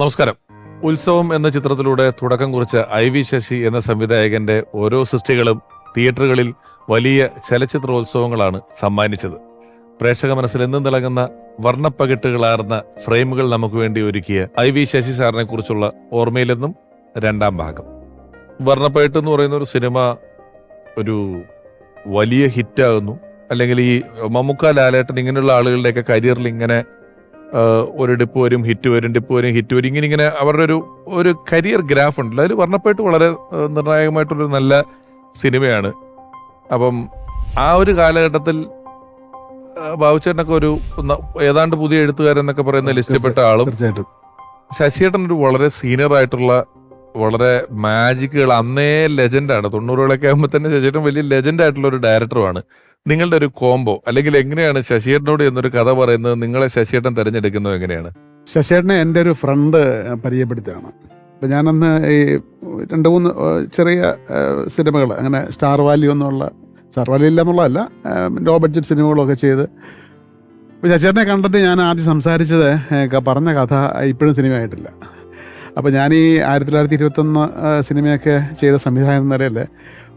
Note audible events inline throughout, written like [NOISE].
നമസ്കാരം. ഉത്സവം എന്ന ചിത്രത്തിലൂടെ തുടക്കം കുറിച്ച ഐ വി ശശി എന്ന സംവിധായകന്റെ ഓരോ സൃഷ്ടികളും തിയേറ്ററുകളിൽ വലിയ ചലച്ചിത്രോത്സവങ്ങളാണ് സമ്മാനിച്ചത്. പ്രേക്ഷക മനസ്സിൽ എന്നും തിളങ്ങുന്ന വർണപ്പകിട്ടുകളാർന്ന ഫ്രെയിമുകൾ നമുക്ക് വേണ്ടി ഒരുക്കിയ ഐ വി ശശി സാറിനെ കുറിച്ചുള്ള ഓർമ്മയിലെന്നും രണ്ടാം ഭാഗം. വർണപ്പകിട്ട് എന്ന് പറയുന്ന ഒരു സിനിമ ഒരു വലിയ ഹിറ്റാകുന്നു. അല്ലെങ്കിൽ ഈ മമ്മൂക്ക ലാലേട്ടൻ ഇങ്ങനെയുള്ള ആളുകളുടെയൊക്കെ കരിയറിൽ ഇങ്ങനെ ഒരു ഡിപ്പ് വരും ഹിറ്റ് വരും ഡിപ്പ് വരും ഹിറ്റ് വരും. ഇങ്ങനെ ഇങ്ങനെ അവരുടെ ഒരു ഒരു കരിയർ ഗ്രാഫ് ഉണ്ടല്ലോ. അതിൽ വർണപ്പെട്ട് വളരെ നിർണായകമായിട്ടുള്ളൊരു നല്ല സിനിമയാണ്. അപ്പം ആ ഒരു കാലഘട്ടത്തിൽ ബാബുച്ചേട്ടനൊക്കെ ഒരു ഏതാണ്ട് പുതിയ എഴുത്തുകാരെന്നൊക്കെ പറയുന്ന ലിസ്റ്റിൽപ്പെട്ട ആളും ശശിയേട്ടൻ ഒരു വളരെ സീനിയർ ആയിട്ടുള്ള വളരെ മാജിക്കുകൾ അന്നേ ലെജൻഡാണ്. തൊണ്ണൂറുകളൊക്കെ ആകുമ്പോൾ തന്നെ ശശിയേട്ടൻ വലിയ ലെജൻഡ് ആയിട്ടുള്ള ഒരു ഡയറക്ടറുമാണ്. നിങ്ങളുടെ ഒരു കോംബോ അല്ലെങ്കിൽ എങ്ങനെയാണ് ശശിയേട്ടനോട് എന്നൊരു കഥ പറയുന്നത് നിങ്ങളെ ശശിയേട്ടൻ തിരഞ്ഞെടുക്കുന്നത് എങ്ങനെയാണ്? ശശിയേട്ടനെ എന്റെ ഒരു ഫ്രണ്ട് പരിചയപ്പെടുത്തിയാണ് അപ്പം ഞാനന്ന് ഈ രണ്ട് മൂന്ന് ചെറിയ സിനിമകൾ അങ്ങനെ സ്റ്റാർ വാല്യൂ എന്നുള്ള സ്റ്റാർ വാല്യൂ ഇല്ല എന്നുള്ളതല്ല ലോ ബഡ്ജറ്റ് സിനിമകളൊക്കെ ചെയ്ത്. അപ്പോൾ ശശിയേട്ടനെ കണ്ടിട്ട് ഞാൻ ആദ്യം സംസാരിച്ചത് പറഞ്ഞ കഥ ഇപ്പോഴും സിനിമയായിട്ടില്ല. അപ്പോൾ ഞാൻ ഈ ആയിരത്തി തൊള്ളായിരത്തി ഇരുപത്തൊന്ന് സിനിമയൊക്കെ ചെയ്ത സംവിധാനം നിലയല്ലേ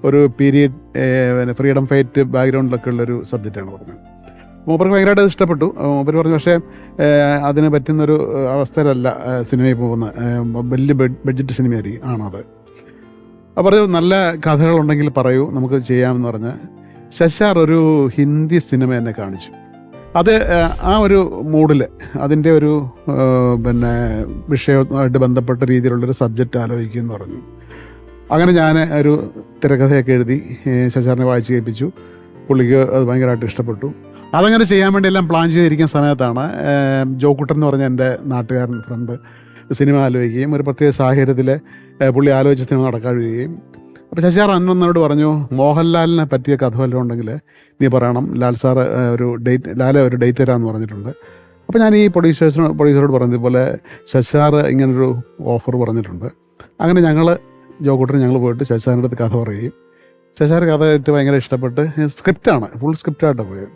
ഒരു പീരീഡ് പിന്നെ ഫ്രീഡം ഫൈറ്റ് ബാക്ക്ഗ്രൗണ്ടിലൊക്കെ ഉള്ളൊരു സബ്ജക്റ്റാണ് പറഞ്ഞത്. മൂപ്പർക്ക് ഭയങ്കരമായിട്ട് ഇഷ്ടപ്പെട്ടു. മൂപ്പർ പറഞ്ഞു പക്ഷേ അതിന് പറ്റുന്നൊരു അവസ്ഥയിലല്ല സിനിമയിൽ പോകുന്ന. വലിയ ബഡ്ജറ്റ് സിനിമയായിരിക്കും ആണത്. അപ്പോൾ പറഞ്ഞു നല്ല കഥകളുണ്ടെങ്കിൽ പറയൂ നമുക്ക് ചെയ്യാമെന്ന് പറഞ്ഞ് ശശാർ ഒരു ഹിന്ദി സിനിമ എന്നെ കാണിച്ചു. അത് ആ ഒരു മൂഡിൽ അതിന്റെ ഒരു പിന്നെ വിഷയവുമായിട്ട് ബന്ധപ്പെട്ട രീതിയിലുള്ളൊരു സബ്ജക്റ്റ് ആലോചിക്കുമെന്ന് പറഞ്ഞു. അങ്ങനെ ഞാൻ ഒരു തിരക്കഥയൊക്കെ എഴുതി ശശാറിനെ വായിച്ച് കേൾപ്പിച്ചു. പുള്ളിക്ക് അത് ഭയങ്കരമായിട്ട് ഇഷ്ടപ്പെട്ടു. അതങ്ങനെ ചെയ്യാൻ വേണ്ടി എല്ലാം പ്ലാൻ ചെയ്തിരിക്കുന്ന സമയത്താണ് ജോക്കുട്ടൻ എന്ന് പറഞ്ഞ എന്റെ നാട്ടുകാരൻ ഫ്രണ്ട് സിനിമ ആലോചിക്കുകയും ഒരു പ്രത്യേക സാഹചര്യത്തിൽ പുള്ളി ആലോചിച്ച സിനിമ നടക്കാഴുകയും അപ്പോൾ ശശിയാർ അന്നോട് പറഞ്ഞു മോഹൻലാലിനെ പറ്റിയ കഥ വല്ലതും ഉണ്ടെങ്കിൽ നീ പറയണം. ലാൽ സാർ ഒരു ഡേറ്റ് ലാലെ ഒരു ഡേറ്റ് തരാമെന്ന് പറഞ്ഞിട്ടുണ്ട്. അപ്പോൾ ഞാൻ ഈ പ്രൊഡ്യൂസേഴ്സിനോട് പ്രൊഡ്യൂസറോട് പറഞ്ഞതുപോലെ ശശാർ ഇങ്ങനൊരു ഓഫർ പറഞ്ഞിട്ടുണ്ട്. അങ്ങനെ ഞങ്ങൾ ജോക്കുട്ടൻ ഞങ്ങൾ പോയിട്ട് ശശാറിന്റെ അടുത്ത് കഥ പറയുകയും ശശാർ കഥ ആയിട്ട് ഭയങ്കര ഇഷ്ടപ്പെട്ട് സ്ക്രിപ്റ്റാണ് ഫുൾ സ്ക്രിപ്റ്റായിട്ട് പോയത്.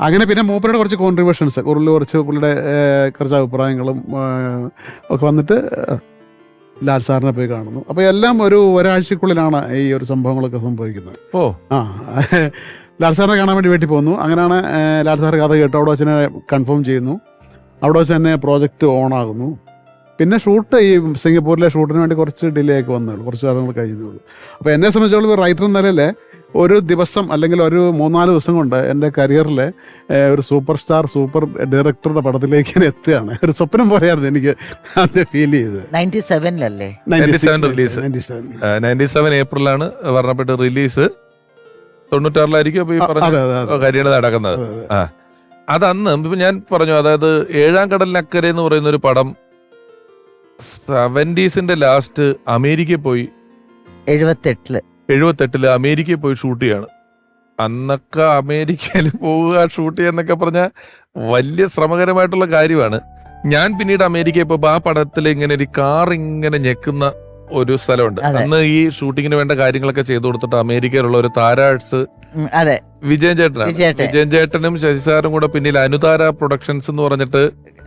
അങ്ങനെ പിന്നെ മൂപ്പരുടെ കുറച്ച് കോൺട്രിബ്യൂഷൻസ് കൂടുതൽ കുറച്ച് പുള്ളിയുടെ കുറച്ച് അഭിപ്രായങ്ങളും ഒക്കെ വന്നിട്ട് ലാൽ സാറിനെ പോയി കാണുന്നു. അപ്പോൾ എല്ലാം ഒരു ഒരാഴ്ചക്കുള്ളിലാണ് ഈ ഒരു സംഭവങ്ങളൊക്കെ സംഭവിക്കുന്നത്. ഓ. ആ ലാൽ സാറിനെ കാണാൻ വേണ്ടി വീട്ടിൽ പോകുന്നു അങ്ങനെയാണ് ലാൽ സാർ കഥ കേട്ട് അവിടെ വെച്ച് കൺഫേം ചെയ്യുന്നു. അവിടെ വെച്ച് തന്നെ പ്രോജക്റ്റ് ഓൺ ആകുന്നു. പിന്നെ ഷൂട്ട് ഈ സിംഗപ്പൂരിലെ ഷൂട്ടിന് വേണ്ടി കുറച്ച് ഡിലേ ഒക്കെ വന്നുള്ളൂ കുറച്ച് കാലങ്ങൾ കഴിഞ്ഞുള്ളൂ അപ്പോൾ എന്നെ സംബന്ധിച്ചോളം റൈറ്റർ എന്ന നിലയിൽ ഒരു ദിവസം അല്ലെങ്കിൽ ഒരു മൂന്നാൽ ദിവസം കൊണ്ട് എന്റെ കരിയറിൽ ഒരു സൂപ്പർ സ്റ്റാർ സൂപ്പർ ഡയറക്ടറുടെ പടത്തിലേക്ക് ഞാൻ എത്തുകയാണ്. ഒരു സ്വപ്നം പോലെയായിരുന്നു എനിക്ക് അത് ഫീൽ ചെയ്തത്. നയന്റി സെവനിലല്ലേ 97 release. 97. നയന്റി സെവൻ ഏപ്രിലാണ് പറഞ്ഞപ്പെട്ട റിലീസ് തൊണ്ണൂറ്റാറിലായിരിക്കും അപ്പോൾ ഈ പറഞ്ഞ അതെ നടക്കുന്നത്. അതെ, അതെ. അതന്ന് ഇപ്പൊ ഞാൻ പറഞ്ഞു അതായത് ഏഴാം കടലിനക്കരെ എന്ന് പറയുന്ന ഒരു പടം സെവന്റീസിന്റെ ലാസ്റ്റ് അമേരിക്കയിൽ പോയി എഴുപത്തെട്ടിൽ. എഴുപത്തെട്ടിൽ അമേരിക്കയിൽ പോയി ഷൂട്ട് ചെയ്യാണ്. അന്നൊക്കെ അമേരിക്കയിൽ പോവുക ഷൂട്ട് ചെയ്യാന്നൊക്കെ പറഞ്ഞ വലിയ ശ്രമകരമായിട്ടുള്ള കാര്യമാണ്. ഞാൻ പിന്നീട് അമേരിക്കയിൽ പോയപ്പോ ആ പടത്തിൽ ഇങ്ങനെ ഒരു കാർ ഇങ്ങനെ ഞെക്കുന്ന ഒരു സ്ഥലമുണ്ട്. അന്ന് ഈ ഷൂട്ടിങ്ങിന് വേണ്ട കാര്യങ്ങളൊക്കെ ചെയ്തു കൊടുത്തിട്ട് അമേരിക്കയിലുള്ള ഒരു താരാഴ്സ് അതെ. വിജയൻ ചേട്ടനാണ്. വിജയൻ ചേട്ടനും ശശി സാറും കൂടെ പിന്നിൽ അനുതാര പ്രൊഡക്ഷൻസ് എന്ന് പറഞ്ഞിട്ട്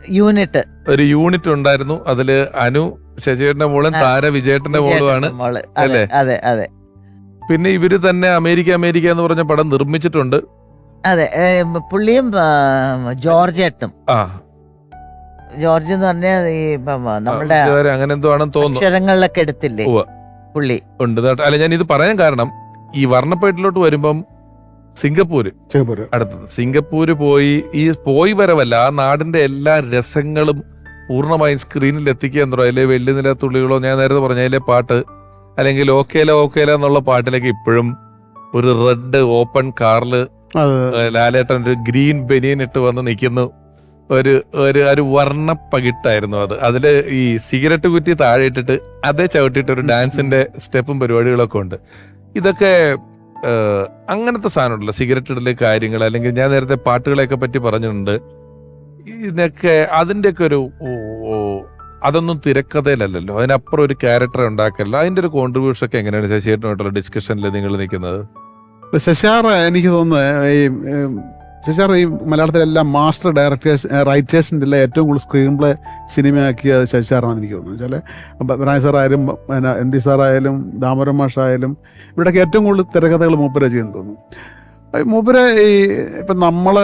യൂണിറ്റ്. ഒരു യൂണിറ്റ് ഉണ്ടായിരുന്നു. അതിൽ അനു ശശിയേട്ടന്റെ മോളും താര വിജയേട്ടന്റെ മോളുമാണ്. അതെ അല്ലേ? അതെ അതെ പിന്നെ ഇവർ തന്നെ അമേരിക്ക അമേരിക്ക എന്ന് പറഞ്ഞ പടം നിർമ്മിച്ചിട്ടുണ്ട്. അതെ പുള്ളിയും ജോർജ് ഏട്ടും ജോർജ് എന്ന് പറഞ്ഞാൽ ഈ നമ്മുടെ അങ്ങനെ എന്തോ ആണെന്ന് തോന്നുന്നു. അക്ഷരങ്ങളിലൊക്കെ എടുത്തില്ലേ. പുള്ളി? ഉണ്ട്. അല്ല ഞാൻ ഇത് പറയാൻ കാരണം ഈ വർണപ്പേട്ടിലോട്ട് വരുമ്പം സിംഗപ്പൂര്. അടുത്തത്. സിംഗപ്പൂര് പോയി ഈ പോയി വരവല്ല ആ നാടിന്റെ എല്ലാ രസങ്ങളും പൂർണമായും സ്ക്രീനിൽ എത്തിക്കുക എന്തോ അതിലെ വലിയ നില തുള്ളികളോ ഞാൻ നേരത്തെ പറഞ്ഞ അതിലെ പാട്ട് അല്ലെങ്കിൽ ഓക്കേല ഓക്കേല എന്നുള്ള പാട്ടിലേക്ക് ഇപ്പോഴും ഒരു റെഡ് ഓപ്പൺ കാറിൽ ലാലേട്ടൻ ഒരു ഗ്രീൻ ബനിയൻ ഇട്ട് വന്ന് നിൽക്കുന്നു. ഒരു ഒരു ഒരു വർണ പകിട്ടായിരുന്നു അത്. അതിൽ ഈ സിഗരറ്റ് കുറ്റി താഴെ ഇട്ടിട്ട് അതേ ചവിട്ടിയിട്ട് ഒരു ഡാൻസിന്റെ സ്റ്റെപ്പും പരിപാടികളൊക്കെ ഉണ്ട്. ഇതൊക്കെ അങ്ങനത്തെ സാധനമുണ്ടല്ലോ സിഗരറ്റ് ഇടൽ കാര്യങ്ങൾ അല്ലെങ്കിൽ ഞാൻ നേരത്തെ പാട്ടുകളെയൊക്കെ പറ്റി പറഞ്ഞിട്ടുണ്ട്. ഇതിനൊക്കെ അതിന്റെയൊക്കെ ഒരു അതൊന്നും തിരക്കഥയിലല്ലല്ലോ. അതിനപ്പുറം ഒരു ക്യാരക്ടർ ഉണ്ടാക്കല്ലോ അതിന്റെ ഒരു കോൺട്രിബ്യൂഷൻ ഒക്കെ എങ്ങനെയാണ് ശശിയേട്ടനുമായിട്ടുള്ള ഡിസ്കഷനിൽ നിങ്ങൾ നിൽക്കുന്നത്? ശശാർ എനിക്ക് തോന്നുന്നത് ഈ ശശാർ ഈ മലയാളത്തിലെല്ലാം മാസ്റ്റർ ഡയറക്ടേഴ്സ് റൈറ്റേഴ്സിന്റെ എല്ലാം ഏറ്റവും കൂടുതൽ സ്ക്രീൻ പ്ലേ സിനിമയാക്കിയ ശശാറാണെന്ന് എനിക്ക് തോന്നുന്നു വെച്ചാൽ ബിനായ് സാറായാലും പിന്നെ എം ഡി സാറായാലും ദാമോദരൻ മാഷായാലും ഇവിടെയൊക്കെ ഏറ്റവും കൂടുതൽ തിരക്കഥകൾ മൂപ്പര ചെയ്യുന്നു തോന്നുന്നു. മൂപ്പര് ഈ ഇപ്പം നമ്മൾ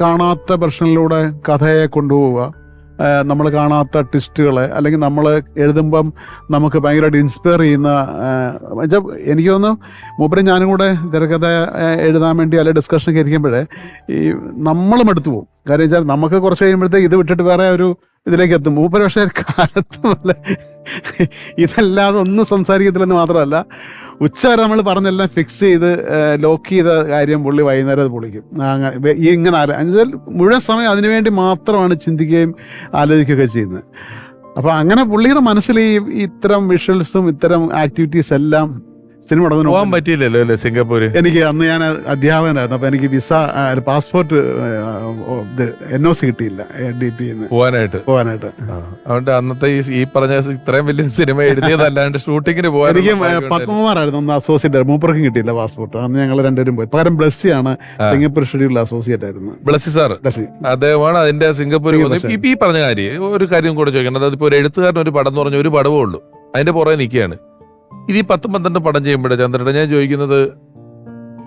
കാണാത്ത പ്രശ്നങ്ങളിലൂടെ കഥയെ കൊണ്ടുപോവുക നമ്മൾ കാണാത്ത ട്വിസ്റ്റുകളെ അല്ലെങ്കിൽ നമ്മൾ എഴുതുമ്പം നമുക്ക് ഭയങ്കരമായിട്ട് ഇൻസ്പയർ ചെയ്യുന്ന വെച്ചാൽ എനിക്ക് തോന്നുന്നു മൂപ്പര് ഞാനും കൂടെ തിരക്കഥ എഴുതാൻ വേണ്ടി അല്ലെങ്കിൽ ഡിസ്കഷനൊക്കെ ഇരിക്കുമ്പോഴേ ഈ നമ്മളും എടുത്തു പോകും. കാര്യം വെച്ചാൽ നമുക്ക് കുറച്ച് കഴിയുമ്പോഴത്തേക്ക് ഇത് വിട്ടിട്ട് വേറെ ഒരു ഇതിലേക്ക് എത്തും മൂപ്പര് കാലത്ത് പോലെ ഇതല്ലാതെ ഒന്നും സംസാരിക്കത്തില്ലെന്ന് മാത്രമല്ല ഉച്ച വരെ നമ്മൾ പറഞ്ഞെല്ലാം ഫിക്സ് ചെയ്ത് ലോക്ക് ചെയ്ത കാര്യം പുള്ളി വൈകുന്നേരം അത് പൊളിക്കും. അങ്ങനെ ഈ ഇങ്ങനെ ആലോ എന്നുവെച്ചാൽ മുഴുവൻ സമയം അതിനുവേണ്ടി മാത്രമാണ് ചിന്തിക്കുകയും ആലോചിക്കുകയൊക്കെ ചെയ്യുന്നത്. അപ്പോൾ അങ്ങനെ പുള്ളിയുടെ മനസ്സിൽ ഈ ഇത്തരം വിഷ്വൽസും ഇത്തരം ആക്ടിവിറ്റീസ് എല്ലാം സിനിമ പോകാൻ പറ്റിയില്ലല്ലോ അല്ലേ സിംഗപ്പൂര്? എനിക്ക് അന്ന് ഞാൻ അധ്യാപകനായിരുന്നു. അപ്പോൾ എനിക്ക് വിസ പാസ്പോർട്ട് ഇത് എൻ ഒ സി കിട്ടിയില്ല ഡി പി പോവാനായിട്ട്? പോകാനായിട്ട് ആ. അതുകൊണ്ട് അന്നത്തെ ഈ ഈ പറഞ്ഞ ഇത്രയും വലിയ സിനിമ എഴുതിയതല്ലാണ്ട് ഷൂട്ടിങ്ങിന് പോകാൻ എനിക്ക് പത്മകുമാറായിരുന്നു അന്ന് അസോസിയേറ്റ് മൂപ്പർക്കും കിട്ടിയില്ല പാസ്പോർട്ട്. അന്ന് ഞങ്ങൾ രണ്ടുപേരും പോയി. പകരം ബ്ലസ്സിയാണ് സിംഗപ്പൂർ ഷെഡ്യൂളിൽ അസോസിയേറ്റ് ആയിരുന്നു. ബ്ലസ്സി സാർ ബ്ലസ്സി. അദ്ദേഹമാണ് അതിന്റെ സിംഗപ്പൂർ ഈ പറഞ്ഞ കാര്യം ഒരു കാര്യം കൂടെ ചോദിക്കണം അതിപ്പോ ഒരു എഴുത്തുകാരൻ ഒരു പടം എന്ന് പറഞ്ഞ ഒരു പടവേ ഉള്ളൂ. അതിന്റെ പുറകെ നിൽക്കുകയാണ്. ഇത് ഈ പത്തും പന്ത്രണ്ട് പടം ചെയ്യുമ്പോഴേ ചന്ദ്രയുടെ ഞാൻ ചോദിക്കുന്നത്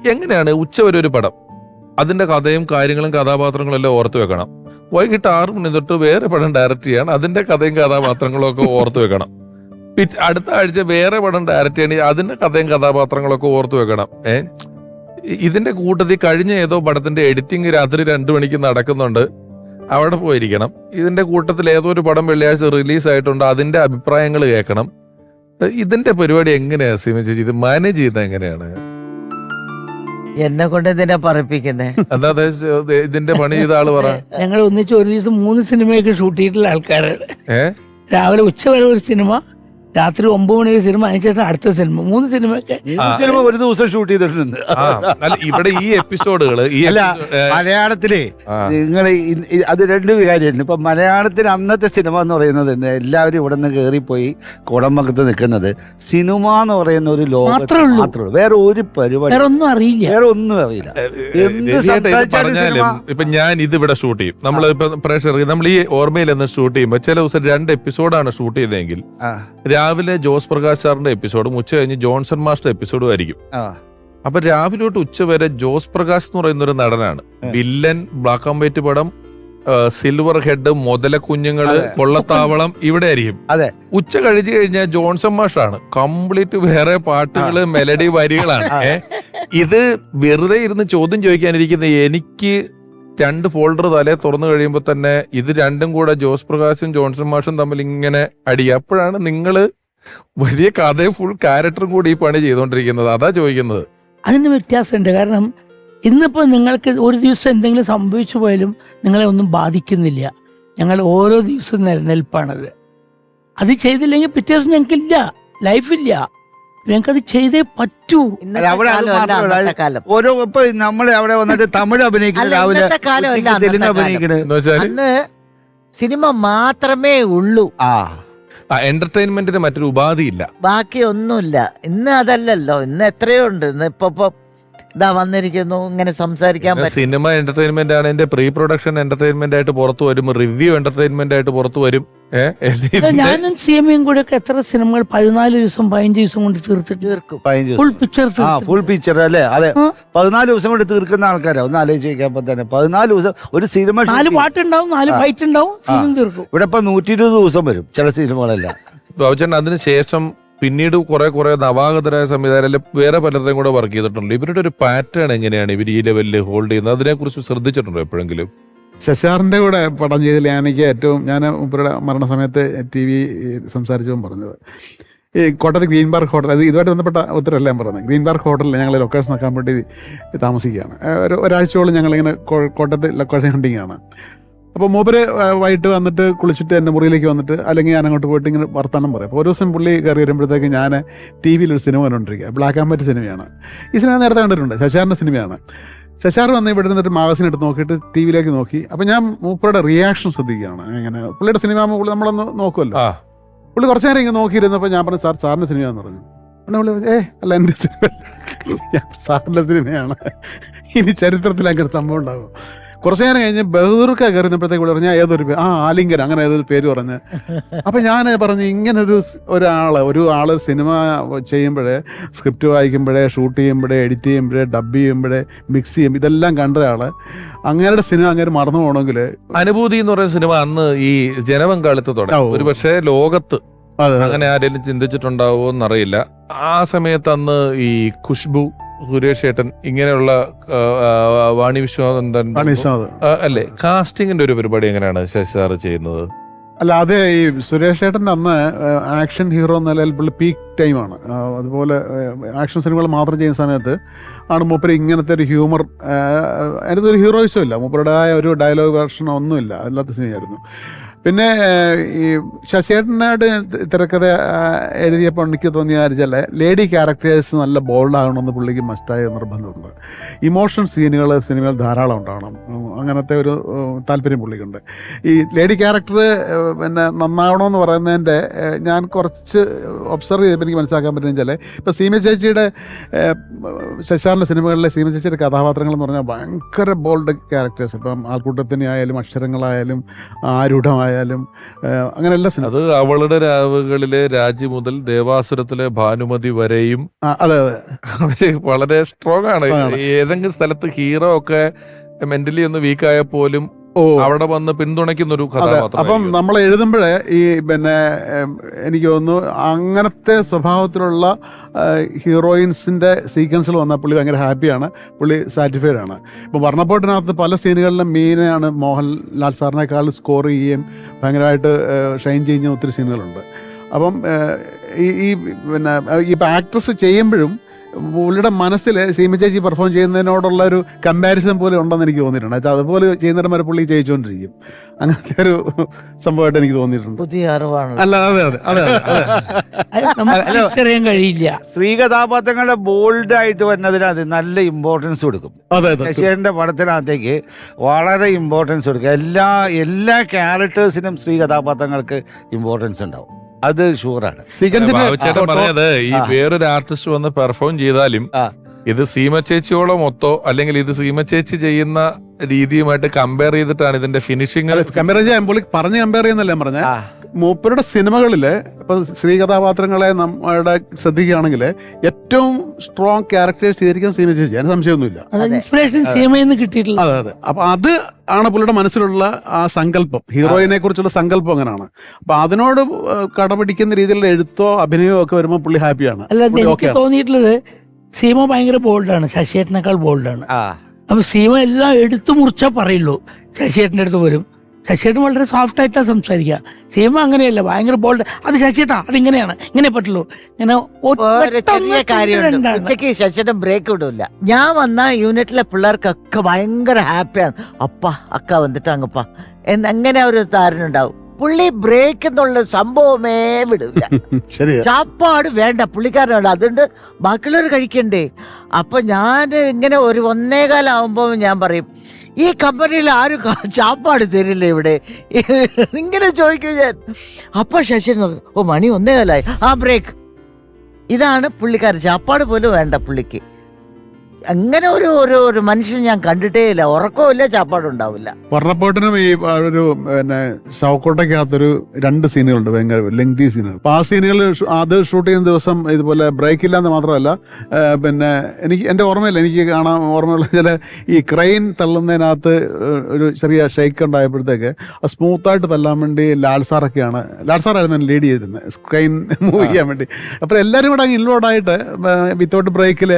എങ്ങനെയാണ് ഉച്ച വരെ ഒരു പടം? അതിന്റെ കഥയും കാര്യങ്ങളും കഥാപാത്രങ്ങളും എല്ലാം ഓർത്ത് വെക്കണം. വൈകിട്ട് ആറ് മണി തൊട്ട് വേറെ പടം ഡയറക്റ്റ് ചെയ്യണം. അതിന്റെ കഥയും കഥാപാത്രങ്ങളും ഒക്കെ ഓർത്ത് വെക്കണം. പിറ്റ് അടുത്ത ആഴ്ച വേറെ പടം ഡയറക്റ്റ് ചെയ്യണമെങ്കിൽ അതിന്റെ കഥയും കഥാപാത്രങ്ങളൊക്കെ ഓർത്ത് വെക്കണം. ഏ? ഇതിന്റെ കൂട്ടത്തിൽ കഴിഞ്ഞ ഏതോ പടത്തിന്റെ എഡിറ്റിംഗ് രാത്രി രണ്ടു മണിക്ക് നടക്കുന്നുണ്ട്. അവിടെ പോയിരിക്കണം. ഇതിന്റെ കൂട്ടത്തിൽ ഏതോ ഒരു പടം വെള്ളിയാഴ്ച റിലീസ് ആയിട്ടുണ്ട്. അതിന്റെ അഭിപ്രായങ്ങൾ കേൾക്കണം. ഇതിന്റെ പരിപാടി എങ്ങനെയാ സീമ ചേച്ചി? ഇത് മാനേജ് ചെയ്യുന്നത് എങ്ങനെയാണ്? എന്നെ കൊണ്ട് ഇതിനെ പറയിപ്പിക്കുന്നേ? എന്താ ഇതിന്റെ പണി ചെയ്ത ആൾ പറ. ഞങ്ങൾ ഒന്നിച്ച് ഒരു ദിവസം മൂന്ന് സിനിമയൊക്കെ ഷൂട്ട് ചെയ്തിട്ടുള്ള ആൾക്കാരാണ്. രാവിലെ ഉച്ച വരെ ഒരു സിനിമ രാത്രി ഒമ്പത് മണി സിനിമ അതിനുശേഷം അടുത്ത സിനിമ. മൂന്ന് സിനിമയൊക്കെ. സിനിമ ഒരു ദിവസം ഷൂട്ട് ചെയ്തിട്ടുണ്ട്? ആ അല്ല ഇവിടെ ഈ എപ്പിസോഡുകൾ ഈ അല്ല, മലയാളത്തിലെ ആ. നിങ്ങൾ അത് രണ്ട് കാര്യമുണ്ട്. ഇപ്പൊ മലയാളത്തിൽ അന്നത്തെ സിനിമ എന്ന് പറയുന്നത് തന്നെ എല്ലാവരും ഇവിടെ നിന്ന് കയറിപ്പോയി കുടമ്പക്കത്ത് നിൽക്കുന്നത്. സിനിമ എന്ന് പറയുന്ന ഒരു ലോകം മാത്രേ ഉള്ളൂ. മാത്രമേ ഉള്ളൂ. വേറെ ഒരു പരിപാടി വേറെ ഒന്നും അറിയില്ല. വേറെ ഒന്നും അറിയില്ല. എന്ത് രവിയേട്ടാ, ഇത് സംസാരിച്ചാലും പറഞ്ഞാലും സിനിമ- ഇപ്പൊ ഞാൻ ഇത് ഇവിടെ ഷൂട്ട് ചെയ്യും. നമ്മൾ ഇപ്പൊ പ്രേക്ഷകർക്ക് നമ്മൾ ഈ ഓർമ്മയിൽ ഷൂട്ട് ചെയ്യുമ്പോൾ ചില ദിവസം രണ്ട് എപ്പിസോഡാണ് ഷൂട്ട് ചെയ്തതെങ്കിൽ ആ, രാവിലെ ജോസ് പ്രകാശ് സാറിന്റെ എപ്പിസോഡും ഉച്ച കഴിഞ്ഞ് ജോൺസൺ മാസ്റ്റർ എപ്പിസോഡും ആയിരിക്കും. അപ്പൊ രാവിലെ തൊട്ട് ഉച്ച വരെ ജോസ് പ്രകാശ് എന്ന് പറയുന്ന ഒരു നടനാണ് വില്ലൻ ബ്ലാക്ക് ആൻഡ് വൈറ്റ് പടം സിൽവർ ഹെഡ് മുതല കുഞ്ഞുങ്ങൾ. കൊള്ളത്താവളം ഇവിടെ ആയിരിക്കും. അതെ. ഉച്ച കഴിഞ്ഞു കഴിഞ്ഞാൽ ജോൺസൺ മാഷാണ് കംപ്ലീറ്റ് വേറെ പാട്ടുകൾ മെലഡി വരികളാണ്. ഇത് വെറുതെ ഇരുന്ന് ചോദ്യം ചോദിക്കാനിരിക്കുന്ന എനിക്ക് രണ്ട് ഫോൾഡർ തലേ തുറന്നു കഴിയുമ്പോൾ തന്നെ ഇത് രണ്ടും കൂടെ ജോസ് പ്രകാശും ജോൺസൺ മാഷും തമ്മിൽ ഇങ്ങനെ അടി അപ്പോഴാണ് നിങ്ങൾ വലിയ കഥയും ഫുൾ ക്യാരക്ടറും കൂടി ഈ പണി ചെയ്തുകൊണ്ടിരിക്കുന്നത് അതാ ചോദിക്കുന്നത്. അതിന് വ്യത്യാസമുണ്ട്. കാരണം ഇന്നിപ്പോൾ നിങ്ങൾക്ക് ഒരു ദിവസം എന്തെങ്കിലും സംഭവിച്ചു പോയാലും നിങ്ങളെ ഒന്നും ബാധിക്കുന്നില്ല. ഞങ്ങൾ ഓരോ ദിവസവും നിലനിൽപ്പാണത്. അത് ചെയ്തില്ലെങ്കിൽ പിറ്റേ ദിവസം ഞങ്ങൾക്കില്ല. ലൈഫില്ല ഞങ്ങൾക്കത് ചെയ്തേ പറ്റൂ. അവിടെ അത് മാത്രമല്ല, അന്നത്തെ കാലം. ഓരോ ഇപ്പൊ നമ്മൾ അവിടെ വന്നിട്ട് തമിഴ് അഭിനയിക്കുന്നത് അല്ല, രാവിലെ ഇന്നത്തെ കാലമല്ല ഉച്ചയ്ക്ക് തെലുങ്ക് കാലം. അഭിനയിക്കുന്നത്. എന്ന് വെച്ചാൽ അന്ന് സിനിമ മാത്രമേ ഉള്ളൂ. ആ. എന്റർടൈൻമെന്റിന് മറ്റൊരു ഉപാധിയില്ല. ബാക്കി ഒന്നുമില്ല ഇന്ന് അതല്ലല്ലോ. ഇന്ന് എത്രയോ ഉണ്ട്. ഇന്ന് ഇപ്പൊ ഇപ്പൊ ഇതാ വന്നിരിക്കുന്നു. ഇങ്ങനെ സംസാരിക്കാൻ പറ്റും. സിനിമ എന്റർടൈൻമെന്റ് ആണ്. എന്റെ പ്രീ പ്രൊഡക്ഷൻ എന്റർടൈൻമെന്റ് ആയിട്ട് പുറത്തു വരും. റിവ്യൂ എന്റർടൈൻമെന്റ് ആയിട്ട് പുറത്തു വരും. ഞാനും സി എം എയും കൂടെ ഒക്കെ എത്ര സിനിമകൾ പതിനാല് ദിവസം പതിനഞ്ച് ദിവസം കൊണ്ട് തീർത്തിട്ട് തീർക്കും. പതിനഞ്ച് ഫുൾ. പിക്ചർ ആ ഫുൾ പിക്ചർ അല്ലേ? അതെ. ആ. പതിനാല് ദിവസം കൊണ്ട് തീർക്കുന്ന ആൾക്കാരാ. ഒന്ന് ആലോചിച്ച് നോക്കിയപ്പോ തന്നെ. പതിനാല് ദിവസം ഒരു സിനിമ നാല് ചെയ്യും. പാട്ടുണ്ടാവും നാല് ഫൈറ്റ് ഉണ്ടാവും. സീനും തീർക്കും. ഇവിടെ ഇപ്പൊ നൂറ്റി ഇരുപത് ദിവസം വരും ചില സിനിമകളെല്ലാം. ബാബുചേട്ടൻ അതിന് ശേഷം പിന്നീട് കുറെ കുറെ നവാഗതരായ സംവിധായകരെ വേറെ പലരുടെയും കൂടെ വർക്ക് ചെയ്തിട്ടുണ്ട് ഇവരുടെ ഒരു പാറ്റേൺ എങ്ങനെയാണ് ഇവർ ഈ ലെവലിൽ ഹോൾഡ് ചെയ്യുന്നത്? അതിനെക്കുറിച്ച് ശ്രദ്ധിച്ചിട്ടുണ്ടോ എപ്പോഴെങ്കിലും? ശശാറിന്റെ കൂടെ പടം ചെയ്തതിൽ എനിക്ക് ഏറ്റവും ഞാൻ മുപ്പരുടെ മരണസമയത്ത് ടി വി സംസാരിച്ചപ്പോൾ പറഞ്ഞത്. ഈ കോട്ടയത്ത് ഗ്രീൻ പാർക്ക് ഹോട്ടൽ അത് ഇതുമായിട്ട് ബന്ധപ്പെട്ട ഉത്തരം ഞാൻ പറഞ്ഞത്. ഗ്രീൻ പാർക്ക് ഹോട്ടലിൽ ഞങ്ങൾ ലൊക്കേഷൻ നോക്കാൻ വേണ്ടി താമസിക്കുകയാണ്. ഒരു ഒരാഴ്ചയോളം ഞങ്ങളിങ്ങനെ കോട്ടയത്ത് ലൊക്കേഷൻ ഹണ്ടിങ് ആണ്. അപ്പോൾ മൂപ്പര് വൈകിട്ട് വന്നിട്ട് കുളിച്ചിട്ട് എന്റെ മുറിയിലേക്ക് വന്നിട്ട് അല്ലെങ്കിൽ ഞാൻ അങ്ങോട്ട് പോയിട്ട് ഇങ്ങനെ വർത്തമാനം പറയും. അപ്പോൾ ഒരു ദിവസം പുള്ളി കയറി വരുമ്പോഴത്തേക്ക് ഞാൻ ടി വിയിൽ ഒരു സിനിമ കണ്ടുകൊണ്ടിരിക്കുക ബ്ലാക്ക് ആൻഡ് വൈറ്റ് സിനിമയാണ്. ഈ സിനിമ നേരത്തെ കണ്ടിട്ടുണ്ട്. ശശാറിന്റെ സിനിമയാണ്. ശശാർ വന്ന് ഇവിടെ നിന്നിട്ട് മാഗസിൻ എടുത്ത് നോക്കിയിട്ട് ടി വിയിലേക്ക് നോക്കി. അപ്പം ഞാൻ മൂപ്പരുടെ റിയാക്ഷൻ ശ്രദ്ധിക്കുകയാണ്. ഇങ്ങനെ പുള്ളിയുടെ സിനിമ പുള്ളി നമ്മളൊന്ന് നോക്കുമല്ലോ പുള്ളി കുറച്ച് നേരം ഇങ്ങനെ നോക്കിയിരുന്നപ്പോൾ ഞാൻ പറഞ്ഞു സാർ സാറിന്റെ സിനിമയാന്ന് പറഞ്ഞു. പിന്നെ പുള്ളി പറഞ്ഞു, ഏ അല്ല എന്റെ സിനിമ [LAUGHS] സാറിന്റെ സാറിന്റെ സിനിമയാണ് ഇനി ചരിത്രത്തിൽ അങ്ങനെ സംഭവം ഉണ്ടാകും. കുറച്ച് നേരം കഴിഞ്ഞ് ബഹദൂർക്ക കയറുന്നപ്പോഴത്തേക്ക് പറഞ്ഞ പറഞ്ഞു "ഞാൻ ഏതൊരു ആ ആലിംഗൻ അങ്ങനെ ഏതൊരു പേര് പറഞ്ഞ്. അപ്പം ഞാൻ പറഞ്ഞു ഇങ്ങനൊരു ഒരു ഒരാൾ ഒരു ആൾ സിനിമ ചെയ്യുമ്പോഴേ സ്ക്രിപ്റ്റ് വായിക്കുമ്പോഴേ ഷൂട്ട് ചെയ്യുമ്പോഴേ എഡിറ്റ് ചെയ്യുമ്പോഴേ ഡബ് ചെയ്യുമ്പോഴേ മിക്സ് ചെയ്യും ഇതെല്ലാം കണ്ട ആൾ അങ്ങനെ സിനിമ അങ്ങനെ മറന്നു പോകണമെങ്കിൽ അനുഭൂതി എന്ന് പറയുന്ന സിനിമ അന്ന് ഈ ജനപങ്കാളിത്തത്തോടെ തുടങ്ങി. ഒരു പക്ഷേ ലോകത്ത് അങ്ങനെ ആരെങ്കിലും ചിന്തിച്ചിട്ടുണ്ടാവോ എന്നറിയില്ല ആ സമയത്ത് അന്ന് ഈ ഖുഷ്ബു സുരേഷ് ഏട്ടൻ ഇങ്ങനെയുള്ള വാണി വിശ്വനാഥൻ അല്ലേ? കാസ്റ്റിംഗിന്റെ ഒരു പരിപാടി എങ്ങനെയാണ് ശശി സാറ് ചെയ്യുന്നത്? അല്ല അതെ ഈ സുരേഷ് ഏട്ടന്റെ അന്ന് ആക്ഷൻ ഹീറോ എന്ന നിലയിൽ പുള്ളി പീക്ക് ടൈമാണ്. അതുപോലെ ആക്ഷൻ സിനിമകൾ മാത്രം ചെയ്യുന്ന സമയത്ത് ആണ് മൂപ്പര് ഇങ്ങനത്തെ ഒരു ഹ്യൂമർ അതിനൊരു ഹീറോയിസും ഇല്ല. മൂപ്പരുടേതായ ഒരു ഡയലോഗ് വേർഷൻ ഒന്നുമില്ല. അല്ലാത്ത സിനിമയായിരുന്നു. പിന്നെ ഈ ശശിയേട്ടനായിട്ട് തിരക്കഥ എഴുതിയപ്പോൾ എനിക്ക് തോന്നിയ വെച്ചാൽ ലേഡി ക്യാരക്ടേഴ്സ് നല്ല ബോൾഡ് ആകണമെന്ന് പുള്ളിക്ക് മസ്റ്റായ നിർബന്ധമുണ്ട്. ഇമോഷൻ സീനുകൾ സിനിമയിൽ ധാരാളം ഉണ്ടാവണം. അങ്ങനത്തെ ഒരു താല്പര്യം പുള്ളിക്കുണ്ട്. ഈ ലേഡി ക്യാരക്ടർ പിന്നെ നന്നാവണമെന്ന് പറയുന്നതിന്റെ ഞാൻ കുറച്ച് ഒബ്സർവ് ചെയ്തപ്പോൾ എനിക്ക് മനസ്സിലാക്കാൻ പറ്റുന്ന വെച്ചാൽ ഇപ്പോൾ സീമ ചേച്ചിയുടെ ശശാറിന്റെ സിനിമകളിലെ സീമ ചേച്ചിയുടെ കഥാപാത്രങ്ങൾ എന്ന് പറഞ്ഞാൽ ഭയങ്കര ബോൾഡ് ക്യാരക്ടേഴ്സ്. ഇപ്പം ആൾക്കൂട്ടത്തിനെ ആയാലും അക്ഷരങ്ങളായാലും ആരൂഢമായാലും ഏഹ്, അങ്ങനെ എല്ലാ സിനിമ. അത് അവളുടെ രാവുകളിലെ രാജി മുതൽ ദേവാസുരത്തിലെ ഭാനുമതി വരെയും അതെ അതെ. അവർ വളരെ സ്ട്രോങ് ആണ്. ഏതെങ്കിലും സ്ഥലത്ത് ഹീറോ ഒക്കെ മെന്റലി ഒന്ന് വീക്കായ പോലും അവിടെ വന്ന് പിന്തുണയ്ക്കുന്ന ഒരു കഥാപാത്രം അപ്പം നമ്മൾ എഴുതുമ്പോഴേ ഈ പിന്നെ എനിക്ക് തോന്നുന്നു അങ്ങനത്തെ സ്വഭാവത്തിലുള്ള ഹീറോയിൻസിന്റെ സീക്വൻസിൽ വന്ന പുള്ളി ഭയങ്കര ഹാപ്പിയാണ്. പുള്ളി സാറ്റിസ്ഫൈഡ് ആണ്. ഇപ്പോൾ വർണപ്പോട്ടിനകത്ത് പല സീനുകളിലും മീനയാണ് മോഹൻലാൽ സാറിനേക്കാൾ സ്കോർ ചെയ്യുകയും ഭയങ്കരമായിട്ട് ഷൈൻ ചെയ്യുന്ന ഒത്തിരി സീനുകളുണ്ട്. അപ്പം ഈ ഈ പിന്നെ ഈ ആക്ട്രസ് ചെയ്യുമ്പോഴും പുള്ളിയുടെ മനസ്സിൽ സീമ ചേച്ചി പെർഫോം ചെയ്യുന്നതിനോടുള്ള ഒരു കമ്പാരിസൺ പോലെ ഉണ്ടെന്ന് എനിക്ക് തോന്നിയിട്ടുണ്ട്. അച്ഛാ അതുപോലെ ചെയ്യുന്നവരെ വരെ പുള്ളി ചെയ്യിച്ചുകൊണ്ടിരിക്കും അങ്ങനത്തെ ഒരു സംഭവമായിട്ട് എനിക്ക് തോന്നിയിട്ടുണ്ട്. പുതിയ അറിവാണ്. അല്ല അതെ അതെ അതെ അറിയാൻ കഴിയില്ല. സ്ത്രീ കഥാപാത്രങ്ങളുടെ ബോൾഡ് ആയിട്ട് വരുന്നതിനകത്ത് നല്ല ഇമ്പോർട്ടൻസ് കൊടുക്കും. അതെ പടത്തിനകത്തേക്ക് വളരെ ഇമ്പോർട്ടൻസ് കൊടുക്കും. എല്ലാ എല്ലാ ക്യാരക്ടേഴ്സിനും സ്ത്രീ കഥാപാത്രങ്ങൾക്ക് ഇമ്പോർട്ടൻസ് ഉണ്ടാവും. അത് ഷുവറാണ് ചേട്ടൻ പറഞ്ഞത് ഈ. വേറൊരു ആർട്ടിസ്റ്റ് വന്ന് പെർഫോം ചെയ്താലും ഇത് സീമ ചേച്ചിയോളം മൊത്തോ അല്ലെങ്കിൽ ഇത് സീമ ചേച്ചി ചെയ്യുന്ന രീതിയുമായിട്ട് കമ്പയർ ചെയ്തിട്ടാണ് ഇതിന്റെ ഫിനിഷിംഗ് കമ്പയർ ചെയ്യാൻ പുള്ളി പറഞ്ഞ് കമ്പയർ ചെയ്യുന്നല്ലേ പറഞ്ഞ. മൂപ്പരുടെ സിനിമകളിൽ ഇപ്പം സ്ത്രീ കഥാപാത്രങ്ങളെ നമ്മുടെ ശ്രദ്ധിക്കുകയാണെങ്കിൽ ഏറ്റവും സ്ട്രോങ് ക്യാരക്ടേഴ്സ് ചെയ്തിരിക്കുന്ന സീമ ചേച്ചി. അതിന് സംശയമൊന്നുമില്ല. കിട്ടിയിട്ടില്ല അതെ. അതെ. അതെ അപ്പൊ അത് ആണ് പുള്ളിയുടെ മനസ്സിലുള്ള ആ സങ്കല്പം. ഹീറോയിനെ കുറിച്ചുള്ള സങ്കല്പം അങ്ങനെയാണ്. അപ്പൊ അതിനോട് കടപിടിക്കുന്ന രീതിയിലുള്ള എഴുത്തോ അഭിനയമോ ഒക്കെ വരുമ്പോൾ പുള്ളി ഹാപ്പിയാണ്. തോന്നിയിട്ടുള്ളത് സീമ ഭയങ്കര ബോൾഡാണ് ശശിയേട്ടനേക്കാൾ ബോൾഡാണ് അപ്പൊ സീമ എല്ലാം എടുത്തു മുറിച്ചാ പറയുള്ളൂ. ശശിയേട്ടന്റെ അടുത്ത് വരും ശശിയേട്ടൻ വളരെ സോഫ്റ്റ് ആയിട്ടാണ് സംസാരിക്കുക. സേമ അങ്ങനെയല്ല ഭയങ്കര ബോൾഡ് അത് ശശിയേട്ടാ അതിങ്ങനെയാണ് ഇങ്ങനെ പറ്റുള്ളൂ. ഇങ്ങനെ ഒ- ഒരു പെട്ടെന്ന് ചെറിയ കാര്യമുണ്ട്. രണ്ടാണ്. ഉച്ചയ്ക്ക് ശശിയുടെ ബ്രേക്ക് വിടില്ല ഞാൻ വന്ന യൂണിറ്റിലെ പിള്ളേർക്കൊക്കെ ഭയങ്കര ഹാപ്പിയാണ് അപ്പ അക്ക വന്നിട്ട് അങ്ങപ്പ എന്നങ്ങനെ ഒരു താരനുണ്ടാവും പുള്ളി ബ്രേക്ക് എന്നുള്ള സംഭവമേ വിടില്ല [LAUGHS] ചാപ്പാട് വേണ്ട പുള്ളിക്കാരനുണ്ട് അതുകൊണ്ട് ബാക്കിയുള്ളവർ കഴിക്കണ്ടേ? അപ്പൊ ഞാൻ ഇങ്ങനെ ഒരു ഒന്നേകാലാവുമ്പോൾ ഞാൻ പറയും ഈ കമ്പനിയിൽ ആരും ചാപ്പാട് തരില്ല ഇവിടെ. ഇങ്ങനെ ചോദിക്കും ഞാൻ. അപ്പൊ ശശി ഓ മണി ഒന്നേ കാലായി ആ ബ്രേക്ക്. ഇതാണ് പുള്ളിക്കാരൻ. ചാപ്പാട് പോലും വേണ്ട പുള്ളിക്ക്. അങ്ങനെ ഒരു ഒരു ഒരു മനുഷ്യൻ ഞാൻ കണ്ടിട്ടേ ഇല്ല. ഉറക്കമില്ല ചാപ്പാടും ഉണ്ടാവില്ല വർണപ്പോട്ടിനും ഈ ആ ഒരു പിന്നെ ശവക്കോട്ടയ്ക്കകത്തൊരു രണ്ട് സീനുകളുണ്ട് ഭയങ്കര ലെങ്തി സീനുകൾ. അപ്പൊ ആ സീനുകൾ അത് ഷൂട്ട് ചെയ്യുന്ന ദിവസം ഇതുപോലെ ബ്രേക്ക് ഇല്ലാന്ന് മാത്രമല്ല ആ, പിന്നെ എനിക്ക് എന്റെ ഓർമ്മയില്ല എനിക്ക് കാണാൻ ഓർമ്മയുള്ള ചില ഈ ക്രെയിൻ തള്ളുന്നതിനകത്ത് ഒരു ചെറിയ ഷെയ്ക്ക് ഉണ്ടായപ്പോഴത്തേക്ക് അത് സ്മൂത്തായിട്ട് തള്ളാൻ വേണ്ടി ലാൽ സാറൊക്കെയാണ് ലാൽ സാറായിരുന്നു ലീഡ് ചെയ്തിരുന്നത് സ്ക്രെയിൻ മൂവ് ചെയ്യാൻ വേണ്ടി. അപ്പോൾ എല്ലാവരും കൂടെ അങ്ങ് ഇൻവോൾവായിട്ട് വിത്തൗട്ട് ബ്രേക്കിൽ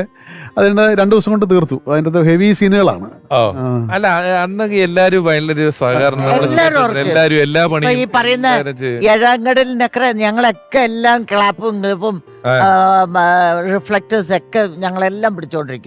അതിന്റെ രണ്ട് ദിവസം കൊണ്ട് തീർത്തു. അതിന്റെ ഹെവി സീനുകളാണ് ഓ. അല്ല അന്ന് എല്ലാരും ഭയങ്കര സഹകരണം നമ്മൾ എല്ലാരും എല്ലാ ഇപ്പൊ ഈ പണിയും പറയുന്ന ചെയ്യും. ഏഴാങ്കടലിനൊക്കെ ഞങ്ങളൊക്കെ എല്ലാം ക്ലാപ്പും ക്ലിപ്പും. റിഫ്ലക്ടേഴ്സ് ഒക്കെ ഞങ്ങളെല്ലാം പിടിച്ചോണ്ടിരിക്കും.